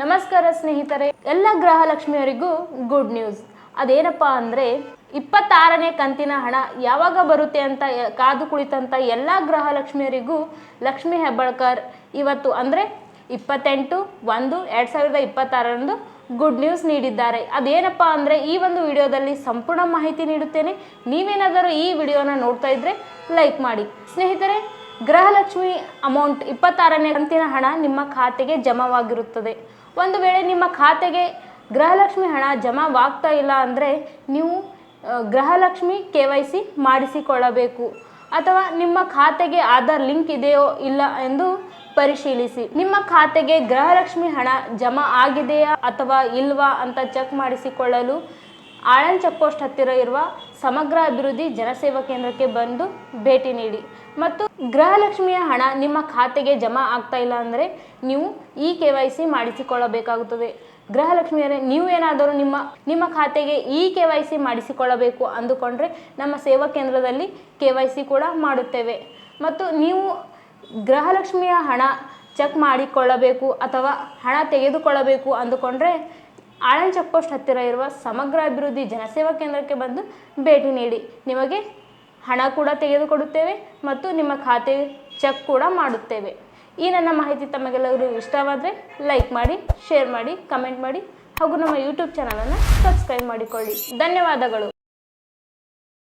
ನಮಸ್ಕಾರ ಸ್ನೇಹಿತರೆ, ಎಲ್ಲ ಗೃಹಲಕ್ಷ್ಮಿಯವರಿಗೂ ಗುಡ್ ನ್ಯೂಸ್ ಅದೇನಪ್ಪ ಅಂದ್ರೆ, ಇಪ್ಪತ್ತಾರನೇ ಕಂತಿನ ಹಣ ಯಾವಾಗ ಬರುತ್ತೆ ಅಂತ, ಕಾದು ಕುಳಿತಂಥ ಎಲ್ಲ ಗೃಹಲಕ್ಷ್ಮಿಯರಿಗೂ ಲಕ್ಷ್ಮಿ ಹೆಬ್ಬಳ್ಕರ್ ಇವತ್ತು ಅಂದರೆ ಇಪ್ಪತ್ತೆಂಟು ಒಂದು ಎರಡ್ ಸಾವಿರದ ಇಪ್ಪತ್ತಾರರಂದು ಗುಡ್ ನ್ಯೂಸ್ ನೀಡಿದ್ದಾರೆ. ಅದೇನಪ್ಪ ಅಂದ್ರೆ, ಈ ಒಂದು ವಿಡಿಯೋದಲ್ಲಿ ಸಂಪೂರ್ಣ ಮಾಹಿತಿ ನೀಡುತ್ತೇನೆ. ನೀವೇನಾದರೂ ಈ ವಿಡಿಯೋನ ನೋಡ್ತಾ ಇದ್ರೆ ಲೈಕ್ ಮಾಡಿ. ಸ್ನೇಹಿತರೆ, ಗೃಹಲಕ್ಷ್ಮಿ ಅಮೌಂಟ್ ಇಪ್ಪತ್ತಾರನೇ ಕಂತಿನ ಹಣ ನಿಮ್ಮ ಖಾತೆಗೆ ಜಮಾವಾಗಿರುತ್ತದೆ. ಒಂದು ವೇಳೆ ನಿಮ್ಮ ಖಾತೆಗೆ ಗೃಹಲಕ್ಷ್ಮಿ ಹಣ ಜಮಾವಾಗ್ತಾ ಇಲ್ಲ ಅಂದರೆ ನೀವು ಗೃಹಲಕ್ಷ್ಮಿ ಕೆ ವೈ ಸಿ ಮಾಡಿಸಿಕೊಳ್ಳಬೇಕು. ಅಥವಾ ನಿಮ್ಮ ಖಾತೆಗೆ ಆಧಾರ್ ಲಿಂಕ್ ಇದೆಯೋ ಇಲ್ಲ ಎಂದು ಪರಿಶೀಲಿಸಿ. ನಿಮ್ಮ ಖಾತೆಗೆ ಗೃಹಲಕ್ಷ್ಮಿ ಹಣ ಜಮಾ ಆಗಿದೆಯಾ ಅಥವಾ ಇಲ್ವಾ ಅಂತ ಚೆಕ್ ಮಾಡಿಸಿಕೊಳ್ಳಲು ಆಳನ್ ಚೆಕ್ ಹತ್ತಿರ ಇರುವ ಸಮಗ್ರ ಅಭಿವೃದ್ಧಿ ಜನಸೇವಾ ಕೇಂದ್ರಕ್ಕೆ ಬಂದು ಭೇಟಿ ನೀಡಿ. ಮತ್ತು ಗೃಹಲಕ್ಷ್ಮಿಯ ಹಣ ನಿಮ್ಮ ಖಾತೆಗೆ ಜಮಾ ಆಗ್ತಾ ಇಲ್ಲ ಅಂದರೆ ನೀವು ಇ ಕೆ ವೈ ಸಿ ಮಾಡಿಸಿಕೊಳ್ಳಬೇಕಾಗುತ್ತದೆ. ಗೃಹಲಕ್ಷ್ಮಿಯರೇ, ನೀವು ಏನಾದರೂ ನಿಮ್ಮ ನಿಮ್ಮ ಖಾತೆಗೆ ಇ ಕೆ ವೈ ಸಿ ಮಾಡಿಸಿಕೊಳ್ಳಬೇಕು ಅಂದುಕೊಂಡ್ರೆ ನಮ್ಮ ಸೇವಾ ಕೇಂದ್ರದಲ್ಲಿ ಕೆ ವೈ ಸಿ ಕೂಡ ಮಾಡುತ್ತೇವೆ. ಮತ್ತು ನೀವು ಗೃಹಲಕ್ಷ್ಮಿಯ ಹಣ ಚೆಕ್ ಮಾಡಿಕೊಳ್ಳಬೇಕು ಅಥವಾ ಹಣ ತೆಗೆದುಕೊಳ್ಳಬೇಕು ಅಂದುಕೊಂಡ್ರೆ ಆಳನ್ ಚೆಕ್ ಪೋಸ್ಟ್ ಹತ್ತಿರ ಇರುವ ಸಮಗ್ರ ಅಭಿವೃದ್ಧಿ ಜನಸೇವಾ ಕೇಂದ್ರಕ್ಕೆ ಬಂದು ಭೇಟಿ ನೀಡಿ. ನಿಮಗೆ ಹಣ ಕೂಡ ತೆಗೆದುಕೊಡುತ್ತೇವೆ ಮತ್ತು ನಿಮ್ಮ ಖಾತೆ ಚೆಕ್ ಕೂಡ ಮಾಡುತ್ತೇವೆ. ಈ ನನ್ನ ಮಾಹಿತಿ ತಮಗೆಲ್ಲರಿಗೂ ಇಷ್ಟವಾದರೆ ಲೈಕ್ ಮಾಡಿ, ಶೇರ್ ಮಾಡಿ, ಕಮೆಂಟ್ ಮಾಡಿ ಹಾಗೂ ನಮ್ಮ ಯೂಟ್ಯೂಬ್ ಚಾನಲನ್ನು ಸಬ್ಸ್ಕ್ರೈಬ್ ಮಾಡಿಕೊಳ್ಳಿ. ಧನ್ಯವಾದಗಳು.